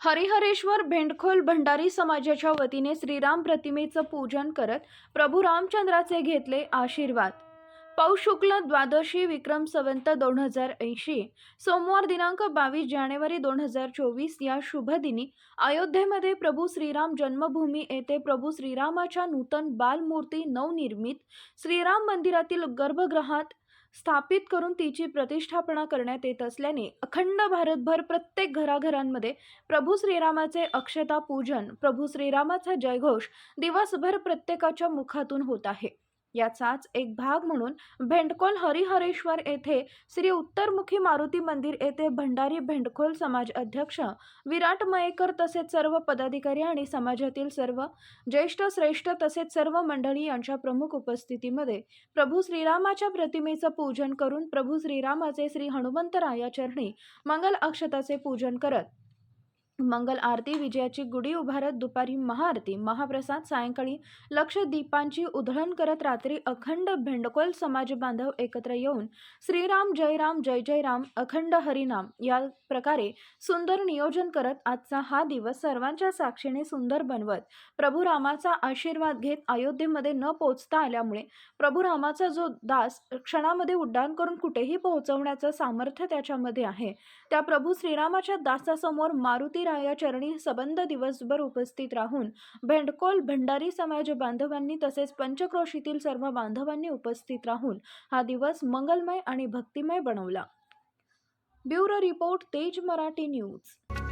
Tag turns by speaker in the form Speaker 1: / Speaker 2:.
Speaker 1: हरिहरेश्वर भेंडखोल भंडारी समाजाच्या वतीने श्रीराम प्रतिमेचं पूजन करत प्रभू रामचंद्राचे घेतले आशीर्वाद. पौष शुक्ल द्वादशी विक्रम संवंत दोन हजार ऐंशी सोमवार दिनांक बावीस जानेवारी दोन हजार चोवीस या शुभदिनी अयोध्येमध्ये प्रभू श्रीराम जन्मभूमी येथे प्रभू श्रीरामाच्या नूतन बालमूर्ती नवनिर्मित श्रीराम मंदिरातील गर्भगृहात स्थापित करून तिची प्रतिष्ठापना करण्यात येत असल्याने अखंड भारतभर प्रत्येक घराघरांमध्ये प्रभू श्रीरामाचे अक्षता पूजन प्रभू श्रीरामाचा जयघोष दिवसभर प्रत्येकाच्या मुखातून होत आहे. याचाच एक भाग म्हणून भेंडकोल हरिहरेश्वर येथे श्री उत्तरमुखी मारुती मंदिर येथे भंडारी भेंडखोल समाज अध्यक्ष विराट मयेकर तसेच सर्व पदाधिकारी आणि समाजातील सर्व ज्येष्ठ श्रेष्ठ तसेच सर्व मंडळी यांच्या प्रमुख उपस्थितीमध्ये प्रभू श्रीरामाच्या प्रतिमेचं पूजन करून प्रभू श्रीरामाचे श्री हनुमंतराया चरणी मंगल अक्षताचे पूजन करत मंगल आरती विजयाची गुढी उभारत दुपारी महाआरती महाप्रसाद सायंकाळी लक्ष दीपांची उधळण करत रात्री अखंड भेंडकोल समाज बांधव एकत्र येऊन श्रीराम जय राम जय जय राम अखंड हरिनाम या प्रकारे सुंदर नियोजन करत आजचा हा दिवस सर्वांच्या साक्षीने सुंदर बनवत. प्रभू रामाचा आशीर्वाद घेत अयोध्येमध्ये न पोचता आल्यामुळे प्रभू रामाचा जो दास क्षणामध्ये उड्डाण करून कुठेही पोहोचवण्याचं सामर्थ्य त्याच्यामध्ये आहे. त्या प्रभू श्रीरामाच्या दासासमोर मारुती राया चरणी सबंध दिवसभर उपस्थित राहून भेंडकोल भंडारी समाज बांधवांनी तसेच पंचक्रोशीतील सर्व बांधवांनी उपस्थित राहून हा दिवस मंगलमय आणि भक्तिमय बनवला. ब्युरो रिपोर्ट तेज मराठी न्यूज.